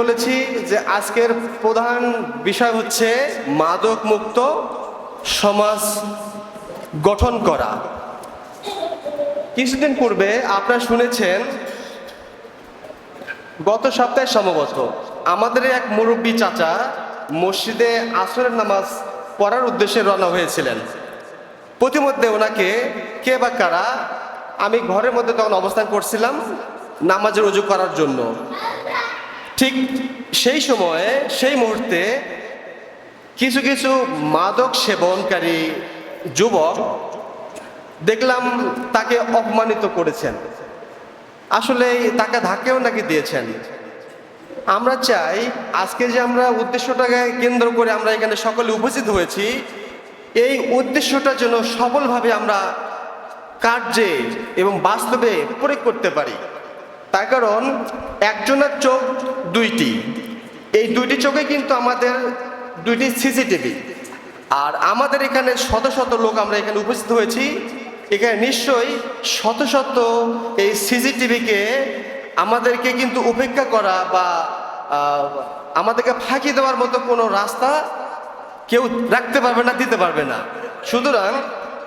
বলেছি যে আজকের প্রধান বিষয় হচ্ছে মাদক মুক্ত সমাজ গঠন করা। কিছুদিন পূর্বে আপনারা শুনেছেন, গত সপ্তাহে সম্ভবত, আমাদের এক মুরব্বী চাচা মসজিদে আসরের নামাজ পড়ার উদ্দেশ্যে রওনা হয়েছিলেন। প্রতিমধ্যে ওনাকে কে বা কারা, আমি ঘরের মধ্যে তখন অবস্থান করছিলাম, নামাজের রুজু করার জন্য। ঠিক সেই সময়ে, সেই মুহূর্তে কিছু কিছু মাদক সেবনকারী যুবক দেখলাম তাকে অপমানিত করেছেন। আসলে তাকে ধাক্কেও নাকি দিয়েছেন। আমরা চাই আজকে যে আমরা উদ্দেশ্যটাকে কেন্দ্র করে আমরা এখানে সকলে উপস্থিত হয়েছি, এই উদ্দেশ্যটা যেন সফলভাবে আমরা কার্যে এবং বাস্তবে প্রয়োগ করতে পারি। তার কারণ একজনের চোখ দুইটি। এই দুইটি চোখে কিন্তু আমাদের দুইটি সিসিটিভি। আর আমাদের এখানে শত শত লোক আমরা এখানে উপস্থিত হয়েছি। এখানে নিশ্চয়ই শত শত এই সিসিটিভিকে আমাদেরকে কিন্তু উপেক্ষা করা বা আমাদেরকে ফাঁকি দেওয়ার মতো কোনো রাস্তা কেউ রাখতে পারবে না, দিতে পারবে না। সুতরাং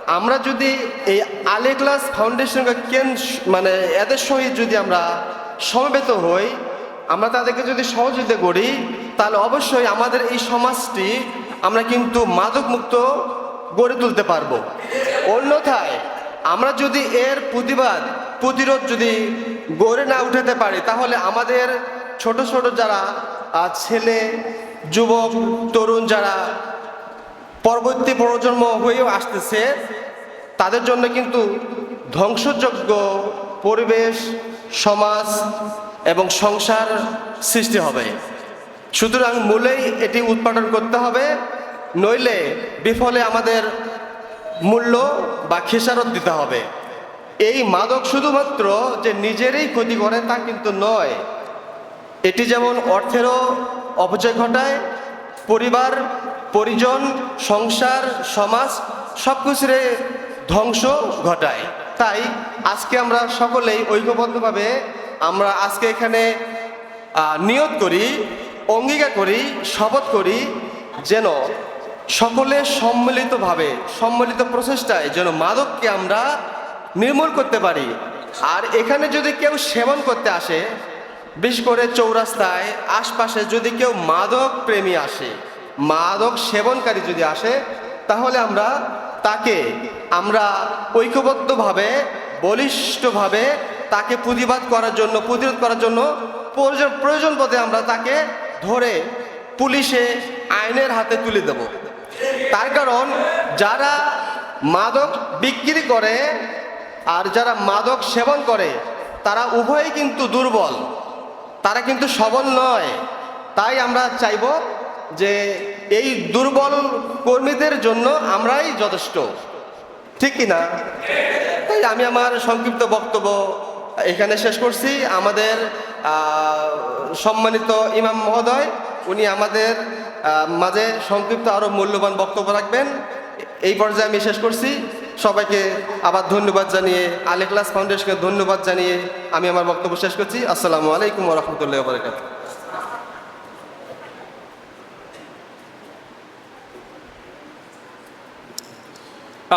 আমরা যদি এই আলে ক্লাস ফাউন্ডেশনকে কেন মানে এদের সহিত যদি আমরা সমবেত হই, আমরা তাদেরকে যদি সহযোগিতা করি, তাহলে অবশ্যই আমাদের এই সমাজটি আমরা কিন্তু মাদক মুক্ত গড়ে তুলতে পারব। অন্যথায় আমরা যদি এর প্রতিবাদ, প্রতিরোধ যদি গড়ে না উঠাতে পারি, তাহলে আমাদের ছোট ছোট যারা ছেলে, যুবক, তরুণ যারা পরবর্তী প্রজন্ম হয়েও আসতেছে, তাদের জন্য কিন্তু ধ্বংসযোগ্য পরিবেশ, সমাজ এবং সংসার সৃষ্টি হবে। সুতরাং মূলেই এটি উৎপাদন করতে হবে, নইলে বিফলে আমাদের মূল্য বা খেসারত দিতে হবে। এই মাদক শুধুমাত্র যে নিজেরই ক্ষতি করে তা কিন্তু নয়, এটি যেমন অর্থেরও অপচয় ঘটায়, পরিবার পরিজন, সংসার, সমাজ সব কিছুরে ধ্বংস ঘটায়। তাই আজকে আমরা সকলেই ঐক্যবদ্ধভাবে আমরা আজকে এখানে নিয়ত করি, অঙ্গীকার করি, শপথ করি যেন সকলে সম্মিলিতভাবে, সম্মিলিত প্রচেষ্টায় যেন মাদককে আমরা নির্মূল করতে পারি। আর এখানে যদি কেউ সেবন করতে আসে, বিশেষ করে চৌরাস্তায়, আশপাশে যদি কেউ মাদক প্রেমী আসে মাদক সেবনকারী যদি আসে, তাহলে আমরা তাকে, আমরা ঐক্যবদ্ধভাবে, বলিষ্ঠভাবে তাকে প্রতিবাদ করার জন্য, প্রতিরোধ করার জন্য প্রয়োজন প্রয়োজন বোধে আমরা তাকে ধরে পুলিশে আইনের হাতে তুলে দেব। তার কারণ, যারা মাদক বিক্রি করে আর যারা মাদক সেবন করে, তারা উভয়ই কিন্তু দুর্বল। তারা কিন্তু সবল নয়। তাই আমরা চাইব যে এই দুর্বল কর্মীদের জন্য আমরাই যথেষ্ট। ঠিক না তাই আমি আমার সংক্ষিপ্ত বক্তব্য এখানে শেষ করছি। আমাদের সম্মানিত ইমাম মহোদয়, উনি আমাদের মাঝে সংক্ষিপ্ত আরও মূল্যবান বক্তব্য রাখবেন। এই পর্যায়ে আমি শেষ করছি। সবাইকে আবার ধন্যবাদ জানিয়ে আলে ক্লাস ফাউন্ডেশনকে ধন্যবাদ জানিয়ে আমি আমার বক্তব্য শেষ করছি। আসসালামু আলাইকুম রহমতুল্লাহ বারকাত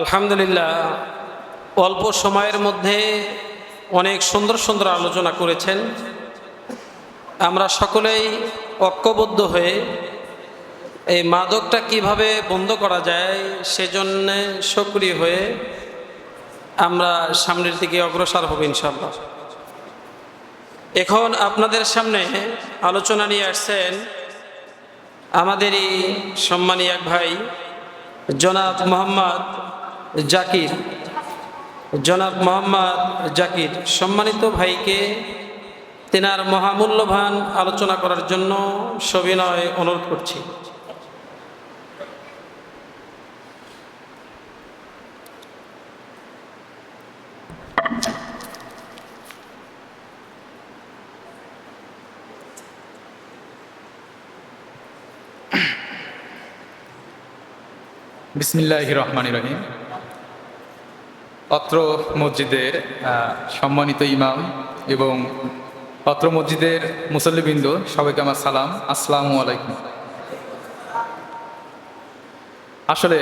আলহামদুলিল্লাহ, অল্প সময়ের মধ্যে অনেক সুন্দর সুন্দর আলোচনা করেছেন। আমরা সকলেই ঐক্যবদ্ধ হয়ে এই মাদকটা কীভাবে বন্ধ করা যায় সেজন্য সক্রিয় হয়ে আমরা সামনের দিকে অগ্রসর হব ইনশাল্লাহ এখন আপনাদের সামনে আলোচনা নিয়ে আসছেন আমাদেরই সম্মানী এক ভাই, জনাব মোহাম্মদ জাকির। জনাব মোহাম্মদ জাকির, সম্মানিত ভাইকে তেনার মহামূল্যবান আলোচনা করার জন্য সবিনয় অনুরোধ করছি। বিসমিল্লাহ রহমান রহিম। অত্র মসজিদের সম্মানিত ইমাম এবং অত্র মসজিদের মুসল্লিবৃন্দ সবাইকে আমার সালাম। আসসালামু আলাইকুম। আসলে